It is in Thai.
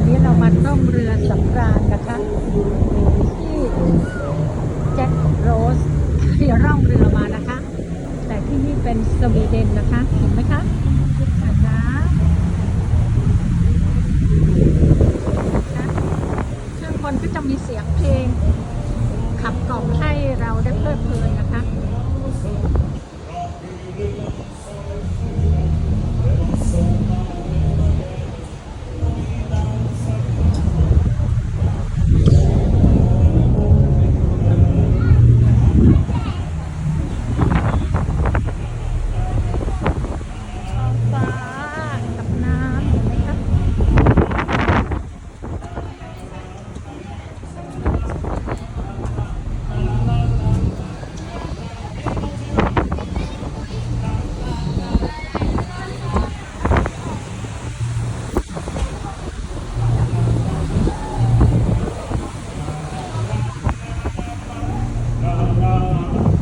วันนี้เรามาต้องเรือสำราญนะคะที่แจ็คโรสที่ร่องเรือมานะคะ แต่ที่นี่เป็นสวีเดนนะคะเห็นไหมคะข้างบนก็จะมีเสียงเพลง ขับกล่อมให้เราได้เพลิดเพลินนะคะ